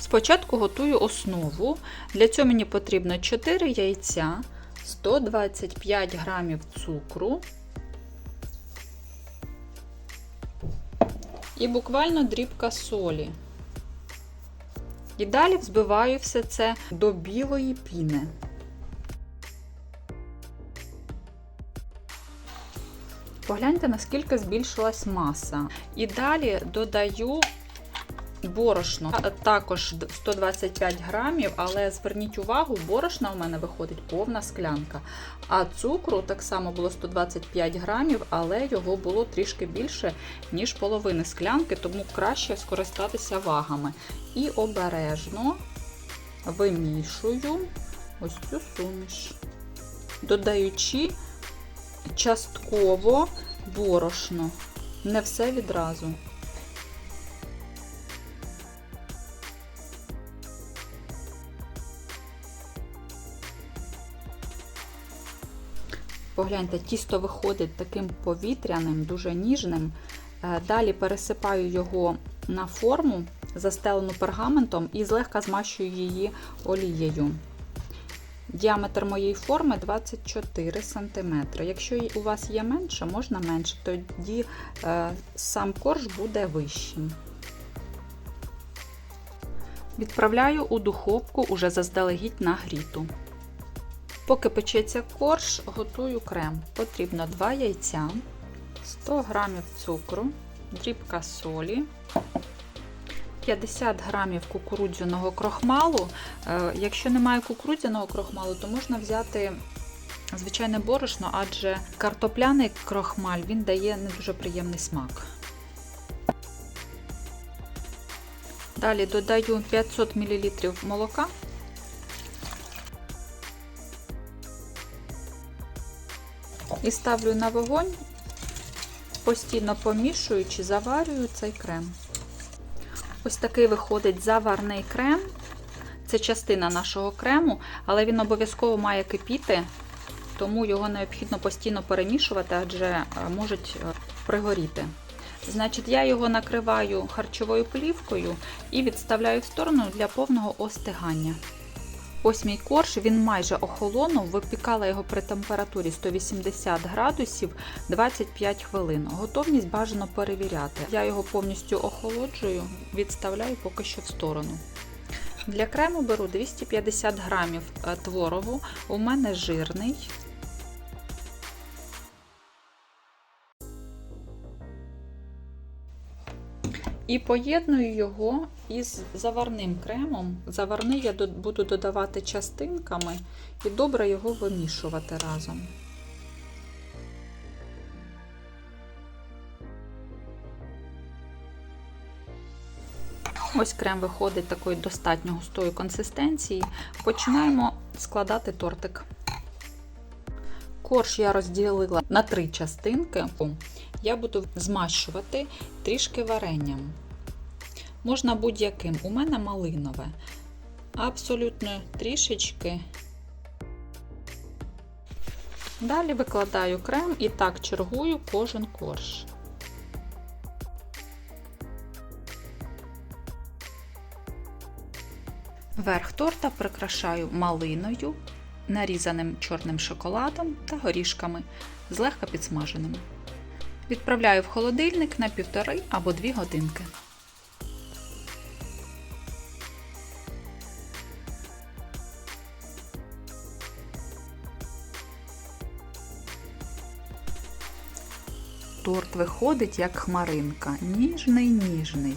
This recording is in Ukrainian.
Спочатку готую основу. Для цього мені потрібно 4 яйця, 125 грамів цукру і буквально дрібка солі. І далі взбиваю все це до білої піни. Погляньте, наскільки збільшилась маса. І далі додаю борошно, також 125 грамів, але зверніть увагу, борошна у мене виходить повна склянка. А цукру так само було 125 грамів, але його було трішки більше, ніж половини склянки, тому краще скористатися вагами. І обережно вимішую ось цю суміш, додаючи частково борошно, не все відразу. Погляньте, тісто виходить таким повітряним, дуже ніжним. Е, Далі пересипаю його на форму, застелену пергаментом, і злегка змащую її олією. Діаметр моєї форми 24 см. Якщо у вас є менше, можна менше, тоді е, сам корж буде вищим. Відправляю у духовку уже заздалегідь нагріту. Поки печеться корж, готую крем. Потрібно 2 яйця, 100 г цукру, дрібка солі, 50 грамів кукурудзяного крохмалу. Е, Якщо немає кукурудзяного крохмалу, то можна взяти звичайне борошно, адже картопляний крохмаль він дає не дуже приємний смак. Далі додаю 500 мл молока. І ставлю на вогонь, постійно помішуючи, заварюю цей крем. Ось такий виходить заварний крем. Це частина нашого крему, але він обов'язково має кипіти, тому його необхідно постійно перемішувати, адже можуть пригоріти. Значить, я його накриваю харчовою плівкою і відставляю в сторону для повного остигання. Ось мій корж, він майже охолонув, випікала його при температурі 180 градусів 25 хвилин. Готовність бажано перевіряти. Я його повністю охолоджую, відставляю поки що в сторону. Для крему беру 250 грамів творогу, у мене жирний. І поєдную його із заварним кремом. Заварний я буду додавати частинками і добре його вимішувати разом. Ось крем виходить такої достатньо густої консистенції. Починаємо складати тортик. Корж я розділила на три частинки. Я буду змащувати трішки варенням. Можна будь-яким. У мене малинове. Абсолютно трішечки. Далі викладаю крем і так чергую кожен корж. Верх торта прикрашаю малиною, нарізаним чорним шоколадом та горішками, злегка підсмаженими. Відправляю в холодильник на півтори або дві годинки. Торт виходить як хмаринка, ніжний ніжний.